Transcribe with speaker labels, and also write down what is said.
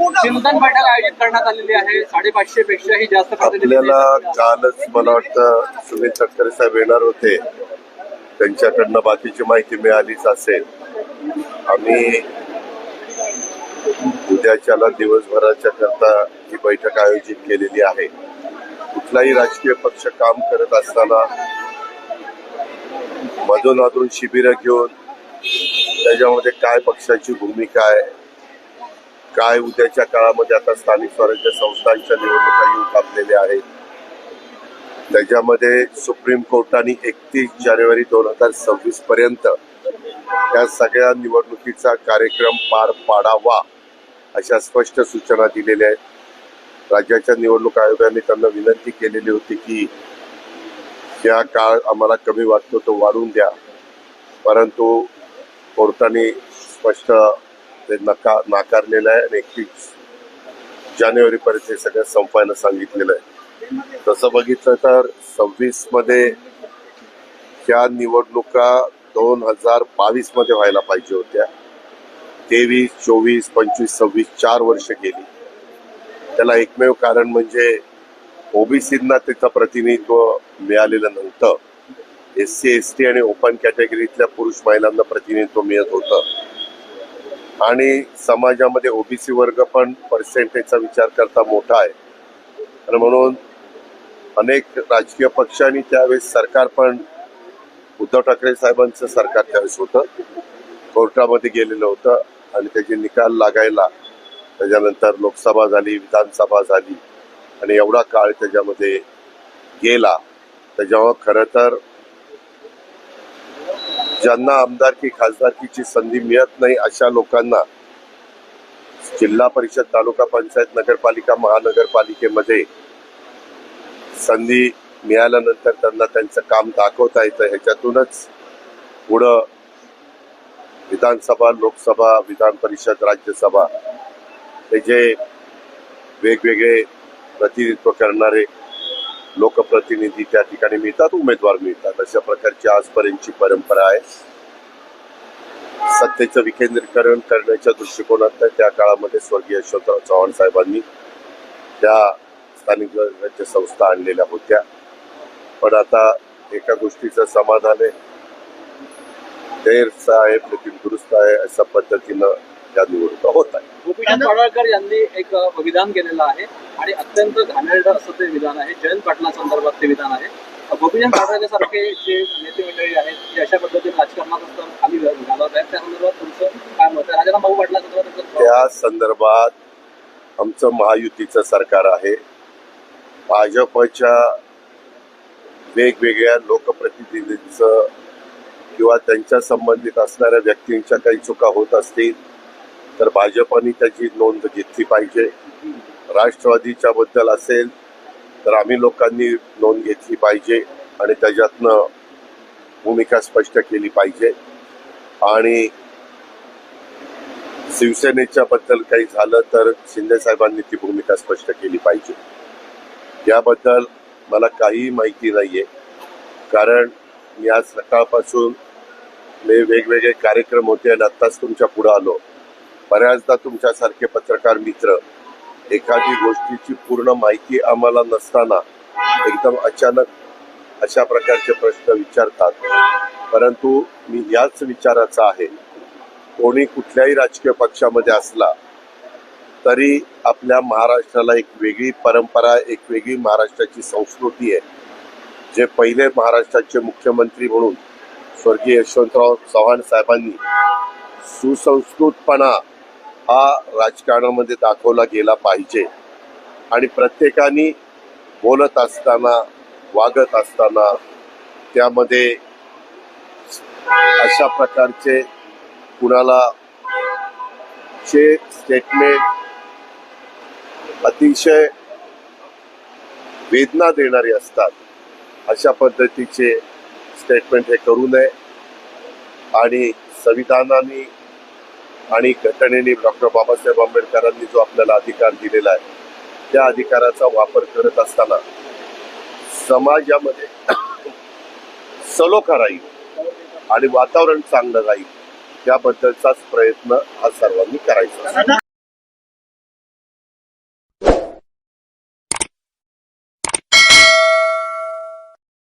Speaker 1: चिंतन बैठक आयोजित करण्यात आलेली आहे. साडेपाचशे पेक्षाही जास्त
Speaker 2: आपल्याला कालच मला वाटतं सुनील तटकरे साहेब येणार होते. त्यांच्याकडनं बाकीची माहिती मिळालीच असेल. आम्ही उद्याच्याला दिवसभराच्या करता ही बैठक आयोजित केलेली आहे. कुठलाही राजकीय पक्ष काम करत असताना मधून अधून शिबिरं घेऊन त्याच्यामध्ये काय पक्षाची भूमिका आहे काय उद्याच्या काळामध्ये आता स्थानिक स्वराज्य संस्थांच्या निवडणुका येऊन टाकलेल्या आहेत? त्याच्यामध्ये सुप्रीम कोर्टाने एकतीस जानेवारी दोन हजार सव्वीस पर्यंत या सगळ्या निवडणुकीचा कार्यक्रम पार पाडावा अशा स्पष्ट सूचना दिलेल्या आहेत. राज्याच्या निवडणूक आयोगाने त्यांना विनंती केलेली होती की या काळ आम्हाला कमी वाटतो तो वाढून द्या. परंतु कोर्टाने स्पष्ट ते नका नाकारलेलं आहे आणि एकतीस जानेवारीपर्यंत हे सगळं संपायला सांगितलेलं आहे. तसं बघितलं तर सव्वीसमध्ये ह्या निवडणुका दोन हजार बावीसमध्ये व्हायला पाहिजे होत्या. तेवीस चोवीस पंचवीस सव्वीस चार वर्ष गेली. त्याला एकमेव कारण म्हणजे ओबीसींना त्याचं प्रतिनिधित्व मिळालेलं नव्हतं. एस सी एस टी आणि ओपन कॅटेगरीतल्या पुरुष महिलांना प्रतिनिधित्व मिळत होतं. आणि समाजामध्ये ओबीसी वर्ग पण पर्सेंटेजचा विचार करता मोठा आहे. आणि म्हणून अनेक राजकीय पक्षांनी त्यावेळेस सरकार पण उद्धव ठाकरे साहेबांचं सरकार त्यावेळेस होतं. कोर्टामध्ये गेलेलं होतं आणि त्याचे निकाल लागायला त्याच्यानंतर लोकसभा झाली विधानसभा झाली आणि एवढा काळ त्याच्यामध्ये गेला. त्याच्यामुळं खरं तर ज्यांना आमदारकी खासदारकीची संधी मिळत नाही अशा लोकांना जिल्हा परिषद तालुका पंचायत नगरपालिका महानगरपालिकेमध्ये संधी मिळाल्यानंतर त्यांना त्यांचं काम दाखवता येतं. ह्याच्यातूनच पुढं विधानसभा लोकसभा विधान परिषद राज्यसभा हे जे वेगवेगळे प्रतिनिधित्व करणारे लोकप्रतिनिधी त्या ठिकाणी मिळतात उमेदवार मिळतात. अशा प्रकारची आजपर्यंतची परंपरा आहे. सत्तेचं विकेंद्रीकरण करण्याच्या दृष्टिकोनात त्या काळामध्ये स्वर्गीय यशवंतराव चव्हाण साहेबांनी त्या स्थानिक स्वराज्य संस्था आणलेल्या होत्या. पण आता एका गोष्टीचं समाधान आहे. देरचा आहे दुरुस्त आहे अशा पद्धतीनं त्या निवडणुका होत आहे
Speaker 1: गोपीचंद यांनी एक विधान केलेलं आहे. आणि अत्यंत घाणेरडं असं ते विधान आहे. जयंत पाटला संदर्भात ते विधान आहे. गोपीचंद सारखे जे नेते मंडळी आहेत जे अशा पद्धतीने राजकारणात असताना खाली घालवत आहेत त्या संदर्भात तुमचं काय मत आहे? राजाराम भाऊ पाटला
Speaker 2: त्या संदर्भात आमचं महायुतीचं सरकार आहे. भाजपच्या वेगवेगळ्या लोकप्रतिनिधींचं किंवा त्यांच्या संबंधित असणाऱ्या व्यक्तींच्या काही चुका होत असतील तर भाजपने त्याची नोंद घेतली पाहिजे. राष्ट्रवादीच्या बद्दल असेल तर आम्ही लोकांनी नोंद घेतली पाहिजे आणि त्याच्यातनं भूमिका स्पष्ट केली पाहिजे. आणि शिवसेनेच्या बद्दल काही झालं तर शिंदे साहेबांनी ती भूमिका स्पष्ट केली पाहिजे. याबद्दल मला काहीही माहिती नाही आहे कारण मी आज सकाळपासून मी वेगवेगळे कार्यक्रम होते आणि आत्ताच तुमच्यापुढे आलो. बऱ्याचदा तुमच्यासारखे पत्रकार मित्र एखादी गोष्टीची पूर्ण माहिती आम्हाला नसताना एकदम अचानक अशा प्रकारचे प्रश्न विचारतात. परंतु मी याच विचाराचा आहे. कोणी कुठल्याही राजकीय पक्षामध्ये असला तरी आपल्या महाराष्ट्राला एक वेगळी परंपरा एक वेगळी महाराष्ट्राची संस्कृती आहे. जे पहिले महाराष्ट्राचे मुख्यमंत्री म्हणून स्वर्गीय यशवंतराव चव्हाण साहेबांनी सुसंस्कृतपणा हा राजकारणामध्ये दाखवला गेला पाहिजे. आणि प्रत्येकाने बोलत असताना वागत असताना त्यामध्ये अशा प्रकारचे कुणाला चे स्टेटमेंट अतिशय वेदना देणारे असतात. अशा पद्धतीचे स्टेटमेंट हे करू नये. आणि संविधानाने आणि घटनेने डॉक्टर बाबासाहेब आंबेडकरांनी जो आपल्याला अधिकार दिलेला आहे त्या अधिकाराचा वापर करत असताना समाजामध्ये सलोखा राहील आणि वातावरण चांगलं राहील त्याबद्दलचाच प्रयत्न हा सर्वांनी करायचा.